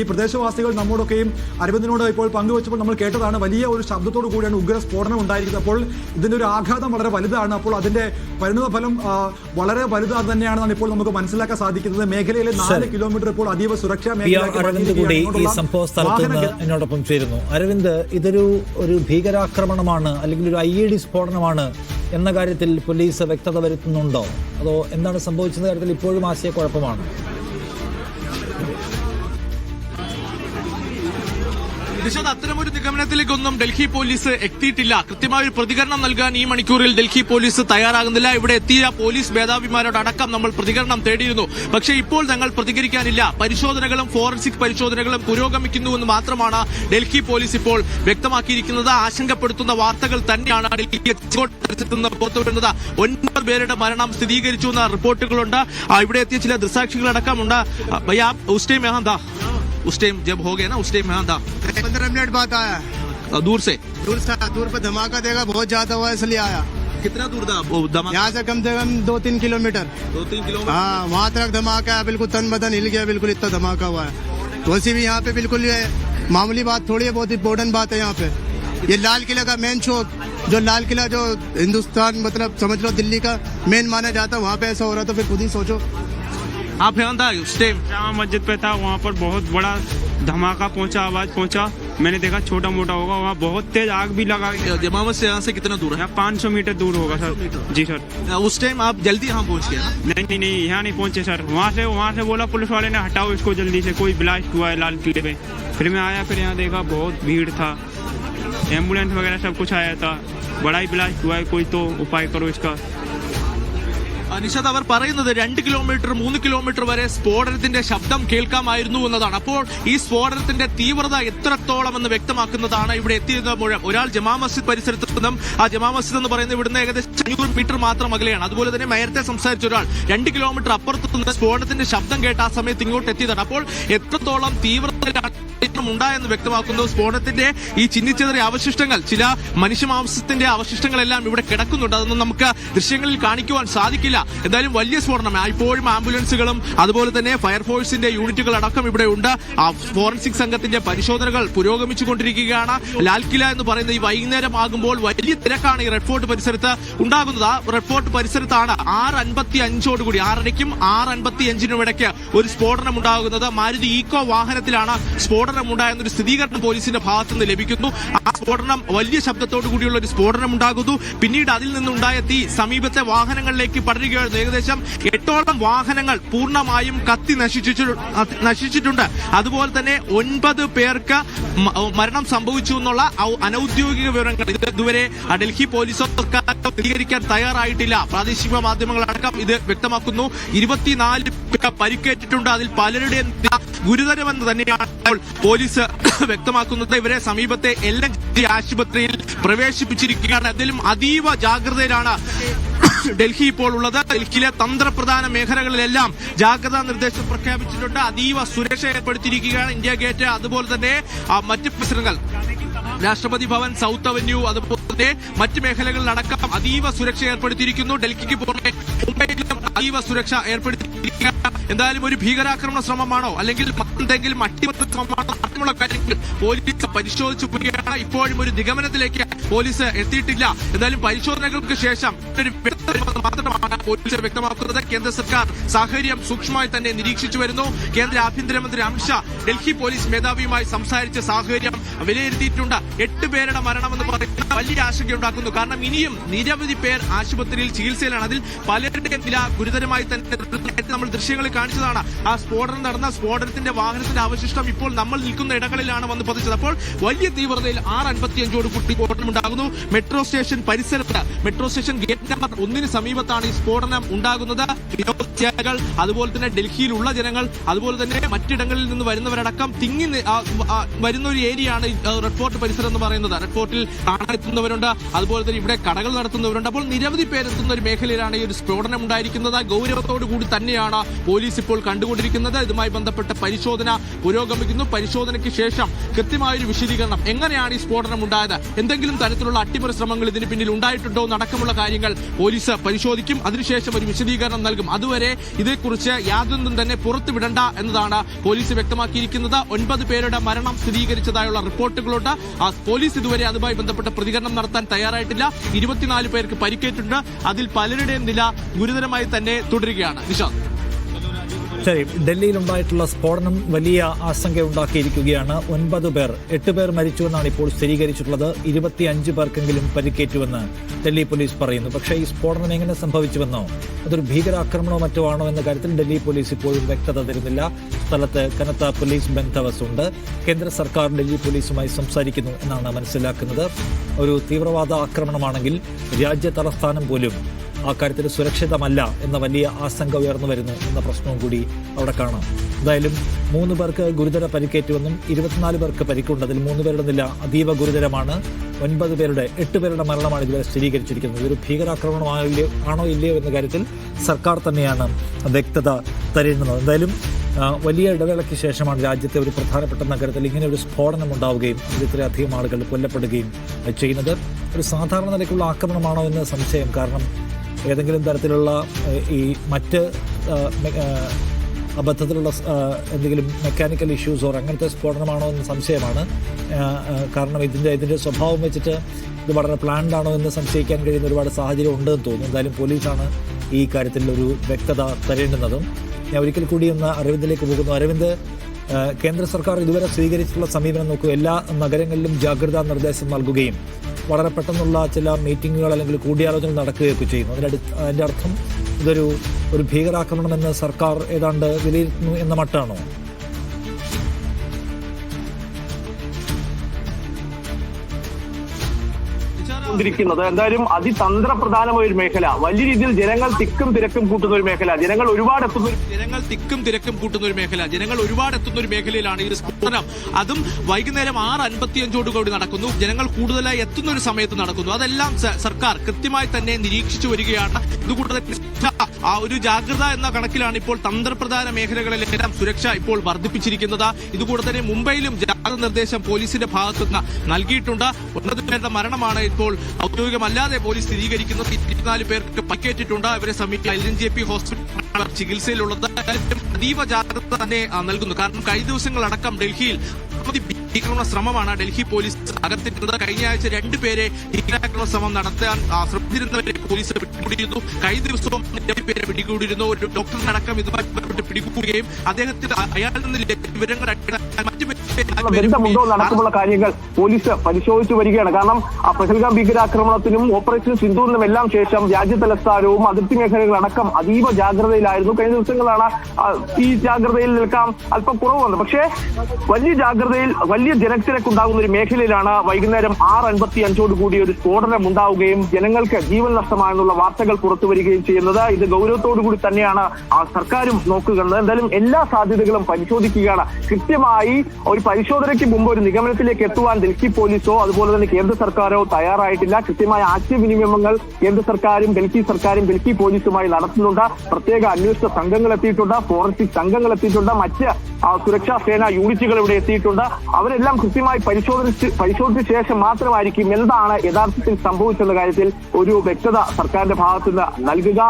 ഈ പ്രദേശവാസികൾ നമ്മോടൊക്കെയും അരവിന്ദിനോട് ഇപ്പോൾ പങ്കുവച്ചപ്പോൾ നമ്മൾ കേട്ടതാണ് വലിയ ഒരു ശബ്ദത്തോടു കൂടിയാണ് ഉഗ്ര സ്ഫോടനം ഉണ്ടായിരിക്കുന്നത്. അപ്പോൾ ഇതിന്റെ ഒരു ആഘാതം വളരെ വലുതാണ്. അപ്പോൾ അതിന്റെ പരിണിത ഫലം വളരെ വലുതാണ് തന്നെയാണെന്നാണ് ഇപ്പോൾ നമുക്ക് മനസ്സിലാക്കാൻ സാധിക്കുന്നത്. മേഖലയിലെ നാല് കിലോമീറ്റർ ഇപ്പോൾ അതീവ സുരക്ഷാ പി ആർ മേഖലയിലേക്ക് അരവിന്ദ് കൂടി ഈ മാറ്റിയിരിക്കുകയാണ്. സംഭവ സ്ഥലത്ത് വാഹന നിന്ന് എന്നോടൊപ്പം ചേരുന്നു. അരവിന്ദ് ഇതൊരു ഒരു ഭീകരാക്രമണമാണ് അല്ലെങ്കിൽ ഒരു ഐ ഇ ഡി സ്ഫോടനമാണ് എന്ന കാര്യത്തിൽ പോലീസ് വ്യക്തത വരുത്തുന്നുണ്ടോ? അതോ എന്താണ് സംഭവിച്ചത് കാര്യത്തിൽ ഇപ്പോഴും ആശയക്കുഴപ്പമാണ്? നിഷാദ് അത്തരമൊരു നിഗമനത്തിലേക്കൊന്നും ഡൽഹി പോലീസ് എത്തിയിട്ടില്ല. കൃത്യമായ ഒരു പ്രതികരണം നൽകാൻ ഈ മണിക്കൂറിൽ ഡൽഹി പോലീസ് തയ്യാറാകുന്നില്ല. ഇവിടെ എത്തിയ പോലീസ് മേധാവിമാരോടക്കം നമ്മൾ പ്രതികരണം തേടിയിരുന്നു. പക്ഷേ ഇപ്പോൾ ഞങ്ങൾ പ്രതികരിക്കാനില്ല. പരിശോധനകളും ഫോറൻസിക് പരിശോധനകളും പുരോഗമിക്കുന്നുവെന്ന് മാത്രമാണ് ഡൽഹി പോലീസ് ഇപ്പോൾ വ്യക്തമാക്കിയിരിക്കുന്നത്. ആശങ്കപ്പെടുത്തുന്ന വാർത്തകൾ തന്നെയാണ് ഡൽഹി പുറത്തുവരുന്നത്. ഒൻപത് പേരുടെ മരണം സ്ഥിരീകരിച്ചു എന്ന റിപ്പോർട്ടുകളുണ്ട്. ഇവിടെ എത്തിയ ചില ദൃസാക്ഷികളടക്കമുണ്ട്. ആ, ഭയ്യ ഉസ് ടൈം യഹാं था उस टाइम जब हो गया ना उस टाइम यहाँ था। पंद्रह मिनट बाद आया। दूर से? दूर से दूर पे धमाका देगा बहुत ज़्यादा हुआ इसलिए आया। कितना दूर था वो धमाका? यहाँ से कम से कम दो तीन किलोमीटर। दो तीन किलोमीटर? हाँ वहाँ तक धमाका है बिल्कुल तन बदन हिल गया बिल्कुल इतना धमाका हुआ है। वैसे भी यहाँ पे बिल्कुल ये मामूली बात थोड़ी है बहुत इम्पोर्टेंट बात है यहाँ पे। ये लाल किला का मेन चौक जो लाल किला जो हिंदुस्तान मतलब समझ लो दिल्ली का मेन माना जाता है वहाँ पे ऐसा हो रहा तो फिर खुद ही सोचो। आप यहाँ था उस टाइम जामा मस्जिद पे था वहाँ पर बहुत बड़ा धमाका पहुँचा आवाज़ पहुँचा। मैंने देखा छोटा मोटा होगा वहाँ बहुत तेज आग भी लगा जमा मस्जिद से यहाँ से कितना दूर है? यहाँ 500 मीटर दूर होगा सर। जी सर। उस टाइम आप जल्दी यहाँ पहुँच गए नहीं नहीं नहीं यहाँ नहीं पहुँचे सर। वहाँ से वहाँ से बोला पुलिस वाले ने हटाओ इसको जल्दी से कोई ब्लास्ट हुआ है लाल किले में। फिर मैं आया फिर यहाँ देखा बहुत भीड़ था। एंबुलेंस वगैरह सब कुछ आया था। बड़ा ही ब्लास्ट हुआ है कोई तो उपाय करो इसका। നിഷാദ് അവർ പറയുന്നത് രണ്ട് കിലോമീറ്റർ മൂന്ന് കിലോമീറ്റർ വരെ സ്ഫോടനത്തിന്റെ ശബ്ദം കേൾക്കാമായിരുന്നു എന്നതാണ്. അപ്പോൾ ഈ സ്ഫോടനത്തിന്റെ തീവ്രത എത്രത്തോളം എന്ന് വ്യക്തമാക്കുന്നതാണ് ഇവിടെ എത്തിയിരുന്ന മുഴുവൻ. ഒരാൾ ജമാ മസ്ജിദ് പരിസരത്ത് നിന്നും ആ ജമാ മസ്ജിദ് എന്ന് പറയുന്നത് ഇവിടുന്ന് ഏകദേശം അഞ്ഞൂറ് മീറ്റർ മാത്രം അകലെയാണ്. അതുപോലെ തന്നെ നേരത്തെ സംസാരിച്ച ഒരാൾ രണ്ട് കിലോമീറ്റർ അപ്പുറത്ത് നിന്ന് സ്ഫോടനത്തിന്റെ ശബ്ദം കേട്ട ആ സമയത്ത് ഇങ്ങോട്ട് എത്തിയതാണ്. അപ്പോൾ എത്രത്തോളം തീവ്രതയിലാണ് ഉണ്ടായെന്ന് വ്യക്തമാക്കുന്നു. സ്ഫോടനത്തിന്റെ ഈ ചിന്നിച്ചെറിയ അവശിഷ്ടങ്ങൾ ചില മനുഷ്യമാംസത്തിന്റെ അവശിഷ്ടങ്ങളെല്ലാം ഇവിടെ കിടക്കുന്നുണ്ട്. അതൊന്നും നമുക്ക് ദൃശ്യങ്ങളിൽ കാണിക്കുവാൻ സാധിക്കില്ല. എന്തായാലും വലിയ സ്ഫോടനം ഇപ്പോഴും ആംബുലൻസുകളും അതുപോലെ തന്നെ ഫയർഫോഴ്സിന്റെ യൂണിറ്റുകൾ അടക്കം ഇവിടെ ഉണ്ട്. ഫോറൻസിക് സംഘത്തിന്റെ പരിശോധനകൾ പുരോഗമിച്ചുകൊണ്ടിരിക്കുകയാണ് ലാൽക്കില എന്ന് പറയുന്ന ഈ വൈകുന്നേരം ആകുമ്പോൾ വലിയ തിരക്കാണ് ഈ റെഡ് ഫോർട്ട് പരിസരത്ത് ഉണ്ടാകുന്നത്. ആ റെഡ് ഫോർട്ട് പരിസരത്താണ് ആറ് അൻപത്തി അഞ്ചോടുകൂടി ആറരയ്ക്കും ആറ് അൻപത്തി അഞ്ചിനും ഇടയ്ക്ക് ഒരു സ്ഫോടനം ഉണ്ടാകുന്നത് മാരുതി ഈക്കോ വാഹനത്തിലാണ് സ്ഫോടനം ഉണ്ടായെന്നൊരു സ്ഥിരീകരണം പോലീസിന്റെ ഭാഗത്തു നിന്ന് ലഭിക്കുന്നു. ആ സ്ഫോടനം വലിയ ശബ്ദത്തോടു കൂടിയുള്ള ഒരു സ്ഫോടനം ഉണ്ടാകുന്നു പിന്നീട് അതിൽ നിന്നുണ്ടായ തീ സമീപത്തെ വാഹനങ്ങളിലേക്ക് പടരുകയായിരുന്നു. ഏകദേശം എട്ടോളം വാഹനങ്ങൾ പൂർണമായും കത്തി നശിച്ചിട്ടു നശിച്ചിട്ടുണ്ട്. അതുപോലെ തന്നെ ഒൻപത് പേർക്ക് മരണം സംഭവിച്ചു എന്നുള്ള അനൌദ്യോഗിക വിവരങ്ങൾ ഇത് ഇതുവരെ ഡൽഹി പോലീസോ സ്ഥിരീകരിക്കാൻ തയ്യാറായിട്ടില്ല. പ്രാദേശിക മാധ്യമങ്ങളടക്കം ഇത് വ്യക്തമാക്കുന്നു. ഇരുപത്തിനാല് പരിക്കേറ്റിട്ടുണ്ട്. അതിൽ പലരുടെയും ഗുരുതരമെന്ന് തന്നെയാണ് പോലീസ് വ്യക്തമാക്കുന്നത്. ഇവരെ സമീപത്തെ എൽ ആശുപത്രിയിൽ പ്രവേശിപ്പിച്ചിരിക്കുകയാണ്. അതിലും അതീവ ജാഗ്രതയിലാണ് ഡൽഹി ഇപ്പോൾ ഉള്ളത്. ഡൽഹിയിലെ തന്ത്രപ്രധാന മേഖലകളിലെല്ലാം ജാഗ്രതാ നിർദ്ദേശം പ്രഖ്യാപിച്ചിട്ടുണ്ട്. അതീവ സുരക്ഷ ഏർപ്പെടുത്തിയിരിക്കുകയാണ് ഇന്ത്യ ഗേറ്റ്. അതുപോലെ തന്നെ മറ്റ് പ്രശ്നങ്ങൾ. രാഷ്ട്രപതി ഭവൻ സൗത്ത് അവന്യൂ അതുപോലെ തന്നെ മറ്റ് മേഖലകളിലടക്കം അതീവ സുരക്ഷ ഏർപ്പെടുത്തിയിരിക്കുന്നു. ഡൽഹിക്ക് പുറമെ മുംബൈയിലും അതീവ സുരക്ഷ ഏർപ്പെടുത്തിയിരിക്കുകയാണ്. എന്തായാലും ഒരു ഭീകരാക്രമണ ശ്രമമാണോ? അല്ലെങ്കിൽ മറ്റെന്തെങ്കിലും അട്ടിമറി ശ്രമമാണോ? അത്തരമുള്ള കാര്യങ്ങൾ പോലീസ് പരിശോധിച്ചു വരികയാണ് ഇപ്പോഴും ഒരു നിഗമനത്തിലേക്ക് പോലീസ് എത്തിയിട്ടില്ല. എന്തായാലും പരിശോധനകൾക്ക് ശേഷം ഒരു മാത്രമാണ് പോലീസ് വ്യക്തമാക്കുന്നത്. കേന്ദ്ര സർക്കാർ സാഹചര്യം സൂക്ഷ്മമായി തന്നെ നിരീക്ഷിച്ചു വരുന്നു. കേന്ദ്ര ആഭ്യന്തരമന്ത്രി അമിത്ഷാ ഡൽഹി പോലീസ് മേധാവിയുമായി സംസാരിച്ച സാഹചര്യം വിലയിരുത്തിയിട്ടുണ്ട്. എട്ട് പേരുടെ മരണമെന്ന് പറയുന്നത് വലിയ ആശങ്കയുണ്ടാക്കുന്നു കാരണം ഇനിയും നിരവധി പേർ ആശുപത്രിയിൽ ചികിത്സയിലാണ്. അതിൽ പലരുടെയും നില ഗുരുതരമായി തന്നെ. നമ്മൾ ദൃശ്യങ്ങളിൽ കാണിച്ചതാണ്. ആ സ്ഫോടനം നടന്ന സ്ഫോടനത്തിന്റെ വാഹനത്തിന്റെ അവശിഷ്ടം ഇപ്പോൾ നമ്മൾ നിൽക്കുന്ന ഇടങ്ങളിലാണ് വന്ന് പതിച്ചത്. അപ്പോൾ വലിയ തീവ്രതയിൽ ആറ് അൻപത്തിയഞ്ചോട് കൂട്ടി സ്ഫോടനം ഉണ്ടാകുന്നു മെട്രോ സ്റ്റേഷൻ പരിസരത്ത് മെട്രോ സ്റ്റേഷൻ ഗേറ്റ് നമ്പർ ഒന്നിന് സമീപത്താണ് ഈ സ്ഫോടനം ഉണ്ടാകുന്നത്. അതുപോലെ തന്നെ ഡൽഹിയിലുള്ള ജനങ്ങൾ അതുപോലെ തന്നെ മറ്റിടങ്ങളിൽ നിന്ന് വരുന്നവരടക്കം തിങ്ങി വരുന്ന ഒരു ഏരിയയാണ് റെഡ് ഫോർട്ട് പരിസരം എന്ന് പറയുന്നത്. റെഡ് ഫോർട്ടിൽ കാണാനെത്തുന്നവരുണ്ട്. അതുപോലെ തന്നെ ഇവിടെ കടകൾ നടത്തുന്നവരുണ്ട്. അപ്പോൾ നിരവധി പേരെത്തുന്ന ഒരു മേഖലയിലാണ് ഈ ഒരു സ്ഫോടനം ഉണ്ടായിരിക്കുന്നത്. ഗൗരവത്തോടു കൂടി തന്നെയാണ് പോലീസ് ഇപ്പോൾ കണ്ടുകൊണ്ടിരിക്കുന്നത്. ഇതുമായി ബന്ധപ്പെട്ട പരിശോധന പുരോഗമിക്കുന്നു. പരിശോധനയ്ക്ക് ശേഷം കൃത്യമായൊരു വിശദീകരണം. എങ്ങനെയാണ് ഈ സ്ഫോടനം ഉണ്ടായത്? എന്തെങ്കിലും തരത്തിലുള്ള അട്ടിമറി ശ്രമങ്ങൾ ഇതിന് പിന്നിൽ ഉണ്ടായിട്ടുണ്ടോ? എന്നടക്കമുള്ള കാര്യങ്ങൾ പോലീസ് പരിശോധിക്കും. അതിനുശേഷം ഒരു വിശദീകരണം നൽകും. അതുവരെ ഇതേക്കുറിച്ച് യാതൊന്നും തന്നെ പുറത്തുവിടണ്ട എന്നതാണ് പോലീസ് വ്യക്തമാക്കിയിരിക്കുന്നത്. ഒൻപത് പേരുടെ മരണം സ്ഥിരീകരിച്ചതായുള്ള റിപ്പോർട്ടുകളുണ്ട്. പോലീസ് ഇതുവരെ അതുമായി ബന്ധപ്പെട്ട പ്രതികരണം നടത്താൻ തയ്യാറായിട്ടില്ല. ഇരുപത്തിനാല് പേർക്ക് പരിക്കേറ്റിട്ടുണ്ട്. അതിൽ പലരുടെയും നില ഗുരുതരമായി തന്നെ തുടരുകയാണ്. നിഷാദ് ശരി ഡൽഹിയിലുണ്ടായിട്ടുള്ള സ്ഫോടനം വലിയ ആശങ്ക ഉണ്ടാക്കിയിരിക്കുകയാണ് ഒൻപത് പേർ എട്ട് പേർ മരിച്ചുവെന്നാണ് ഇപ്പോൾ സ്ഥിരീകരിച്ചിട്ടുള്ളത്. ഇരുപത്തിയഞ്ച് പേർക്കെങ്കിലും പരിക്കേറ്റുവെന്ന് ഡൽഹി പോലീസ് പറയുന്നു. പക്ഷേ ഈ സ്ഫോടനം എങ്ങനെ സംഭവിച്ചുവെന്നോ അതൊരു ഭീകരാക്രമണമോ മറ്റോ ആണോ എന്ന കാര്യത്തിൽ ഡൽഹി പോലീസ് ഇപ്പോഴും വ്യക്തത തരുന്നില്ല. സ്ഥലത്ത് കനത്ത പോലീസ് ബന്ധവസ് ഉണ്ട് കേന്ദ്ര സർക്കാർ ഡൽഹി പോലീസുമായി സംസാരിക്കുന്നു എന്നാണ് മനസ്സിലാക്കുന്നത്. ഒരു തീവ്രവാദ ആക്രമണമാണെങ്കിൽ രാജ്യ തലസ്ഥാനം പോലും ആ കാര്യത്തിൽ സുരക്ഷിതമല്ല എന്ന വലിയ ആശങ്ക ഉയർന്നു വരുന്നു എന്ന പ്രശ്നവും കൂടി അവിടെ കാണാം. എന്തായാലും മൂന്ന് പേർക്ക് ഗുരുതര പരിക്കേറ്റുവെന്നും ഇരുപത്തിനാല് പേർക്ക് പരിക്കുണ്ട്. അതിൽ മൂന്ന് പേരുടെ നില അതീവ ഗുരുതരമാണ്. ഒൻപത് പേരുടെ എട്ട് പേരുടെ മരണമാണ് ഇതുവരെ സ്ഥിരീകരിച്ചിരിക്കുന്നത്. ഇതൊരു ഭീകരാക്രമണമായില്ലേ ആണോ ഇല്ലയോ എന്ന കാര്യത്തിൽ സർക്കാർ തന്നെയാണ് വ്യക്തത തരുന്നത് എന്തായാലും വലിയ ഇടവേളയ്ക്ക് ശേഷമാണ് രാജ്യത്തെ ഒരു പ്രധാനപ്പെട്ട നഗരത്തിൽ ഇങ്ങനെ ഒരു സ്ഫോടനം ഉണ്ടാവുകയും ഇത്രയധികം ആളുകൾ കൊല്ലപ്പെടുകയും ചെയ്യുന്നത്. ഒരു സാധാരണ നിലയ്ക്കുള്ള ആക്രമണമാണോ എന്ന് സംശയം. കാരണം ഏതെങ്കിലും തരത്തിലുള്ള ഈ മറ്റ് അബദ്ധത്തിലുള്ള എന്തെങ്കിലും മെക്കാനിക്കൽ ഇഷ്യൂസോ അങ്ങനത്തെ സ്ഫോടനമാണോ എന്ന് സംശയമാണ്. കാരണം ഇതിന്റെ ഇതിന്റെ സ്വഭാവം വെച്ചിട്ട് ഇത് വളരെ പ്ലാൻഡ് ആണോ എന്ന് സംശയിക്കാൻ കഴിയുന്ന ഒരുപാട് സാഹചര്യം ഉണ്ടെന്ന് തോന്നുന്നു. എന്തായാലും പോലീസാണ് ഈ കാര്യത്തിൽ ഒരു വ്യക്തത തരേണ്ടുന്നതും. ഞാൻ ഒരിക്കൽ കൂടി ഒന്ന് അരവിന്ദിലേക്ക് പോകുന്നു. അരവിന്ദ് കേന്ദ്ര സർക്കാർ ഇതുവരെ സ്വീകരിച്ചിട്ടുള്ള സമീപനം നോക്കൂ. എല്ലാ നഗരങ്ങളിലും ജാഗ്രതാ നിർദ്ദേശം നൽകുകയും വളരെ പെട്ടെന്നുള്ള ചില മീറ്റിങ്ങുകൾ അല്ലെങ്കിൽ കൂടിയാലോചന നടക്കുകയൊക്കെ ചെയ്യുന്നു. അതിന്റെ അതിന്റെ അർത്ഥം ഇതൊരു ഒരു ഭീകരാക്രമണം ഭീകരാക്രമണമെന്ന് സർക്കാർ ഏതാണ്ട് വിലയിരുത്തുന്നു എന്ന മട്ടാണോ? കൊണ്ടിരിക്കുന്നത് എന്തായാലും അതിതന്ത്രപ്രധാനമായ ഒരു മേഖല. വലിയ രീതിയിൽ ജനങ്ങൾ തിക്കും തിരക്കും കൂട്ടുന്ന ഒരു മേഖല. ജനങ്ങൾ ഒരുപാട് എത്തുന്ന ജനങ്ങൾ തിക്കും തിരക്കും കൂട്ടുന്ന ഒരു മേഖല. ജനങ്ങൾ ഒരുപാട് എത്തുന്ന ഒരു മേഖലയിലാണ് ഈ സ്ഫോടനം അതും വൈകുന്നേരം ആറ് അൻപത്തിയഞ്ചോട് കൂടി നടക്കുന്നു. ജനങ്ങൾ കൂടുതലായി എത്തുന്ന ഒരു സമയത്ത് നടക്കുന്നു. അതെല്ലാം സർക്കാർ കൃത്യമായി തന്നെ നിരീക്ഷിച്ചു വരികയാണ്. ഇതുകൂടാതെ ആ ഒരു ജാഗ്രത എന്ന കണക്കിലാണ് ഇപ്പോൾ തന്ത്രപ്രധാന മേഖലകളിലെല്ലാം സുരക്ഷ ഇപ്പോൾ വർദ്ധിപ്പിച്ചിരിക്കുന്നത്. ഇതുകൂടെ തന്നെ മുംബൈയിലും ജാഗ്രത നിർദ്ദേശം പോലീസിന്റെ ഭാഗത്തുനിന്ന് നൽകിയിട്ടുണ്ട്. ഒൻപത് പേരുടെ മരണമാണ് ഇപ്പോൾ ഔദ്യോഗികമല്ലാതെ പോലീസ് സ്ഥിരീകരിക്കുന്നത് ഇരുപത്തിനാല് പേർക്ക് പരിക്കേറ്റിട്ടുണ്ട്. ഇവരെ സമീപിച്ച എൽ എൻ ജെ പി ഹോസ്പിറ്റലിൽ ചികിത്സയിലുള്ളത്. അതീവ ജാഗ്രത തന്നെ നൽകുന്നു. കാരണം കഴിഞ്ഞ ദിവസങ്ങളടക്കം ഡൽഹിയിൽ ഭീകരാക്രമണ ശ്രമമാണ് ഡൽഹി പോലീസ് അകത്തിരുന്നത് കഴിഞ്ഞ ആഴ്ച രണ്ടുപേരെ ഭീകരാക്രമണ ശ്രമം നടത്താൻ ശ്രമിച്ചിരുന്നവരെ പോലീസ് പിടികൂടിയിരുന്നു. കഴിഞ്ഞ ദിവസവും പേരെ പിടികൂടിയിരുന്നു. ഒരു ഡോക്ടറിനടക്കം ഇതുമായി ബന്ധപ്പെട്ട് പിടികൂടുകയും അദ്ദേഹത്തിന് അയാളിൽ നിന്ന് വിവരങ്ങൾ മറ്റു ബന്ധമുണ്ടോ നടക്കുമുള്ള കാര്യങ്ങൾ പോലീസ് പരിശോധിച്ചു വരികയാണ്. കാരണം ആ പെഹൽഗാം ഭീകരാക്രമണത്തിനും ഓപ്പറേഷൻ സിന്ധുവിനും എല്ലാം ശേഷം രാജ്യതലസ്ഥാനവും അതിർത്തി മേഖലകളടക്കം അതീവ ജാഗ്രതയിലായിരുന്നു. കഴിഞ്ഞ ദിവസങ്ങളാണ് ഈ ജാഗ്രതയിൽ നിൽക്കാം അല്പം കുറവ് വന്നത്. പക്ഷേ വലിയ ജാഗ്രതയിൽ വലിയ ജനത്തിരക്കുണ്ടാകുന്ന ഒരു മേഖലയിലാണ് വൈകുന്നേരം ആറ് അൻപത്തി അഞ്ചോട് കൂടി ഒരു സ്ഫോടനം ഉണ്ടാവുകയും ജനങ്ങൾക്ക് ജീവൻ നഷ്ടമായെന്നുള്ള വാർത്തകൾ പുറത്തു വരികയും ചെയ്യുന്നത്. ഇത് ഗൗരവത്തോടു കൂടി തന്നെയാണ് സർക്കാരും നോക്കുന്നത് എന്തായാലും എല്ലാ സാധ്യതകളും പരിശോധിക്കുകയാണ്. കൃത്യമായി ഒരു പരിശോധനയ്ക്ക് മുമ്പ് ഒരു നിഗമനത്തിലേക്ക് എത്തുവാൻ ഡൽഹി പോലീസോ അതുപോലെ തന്നെ കേന്ദ്ര സർക്കാരോ തയ്യാറായിട്ടില്ല. കൃത്യമായ ആശയവിനിമയങ്ങൾ കേന്ദ്ര സർക്കാരും ഡൽഹി സർക്കാരും ഡൽഹി പോലീസുമായി നടത്തുന്നുണ്ട്. പ്രത്യേക അന്വേഷണ സംഘങ്ങൾ എത്തിയിട്ടുണ്ട് ഫോറൻസിക് സംഘങ്ങൾ എത്തിയിട്ടുണ്ട് മറ്റ് സുരക്ഷാ സേനാ യൂണിറ്റുകൾ ഇവിടെ എത്തിയിട്ടുണ്ട്. അവരെല്ലാം കൃത്യമായി പരിശോധിച്ച് പരിശോധിച്ച ശേഷം മാത്രമായിരിക്കും എന്താണ് യഥാർത്ഥത്തിൽ സംഭവിച്ചെന്ന കാര്യത്തിൽ ഒരു വ്യക്തത സർക്കാരിന്റെ ഭാഗത്തുനിന്ന് നൽകുക.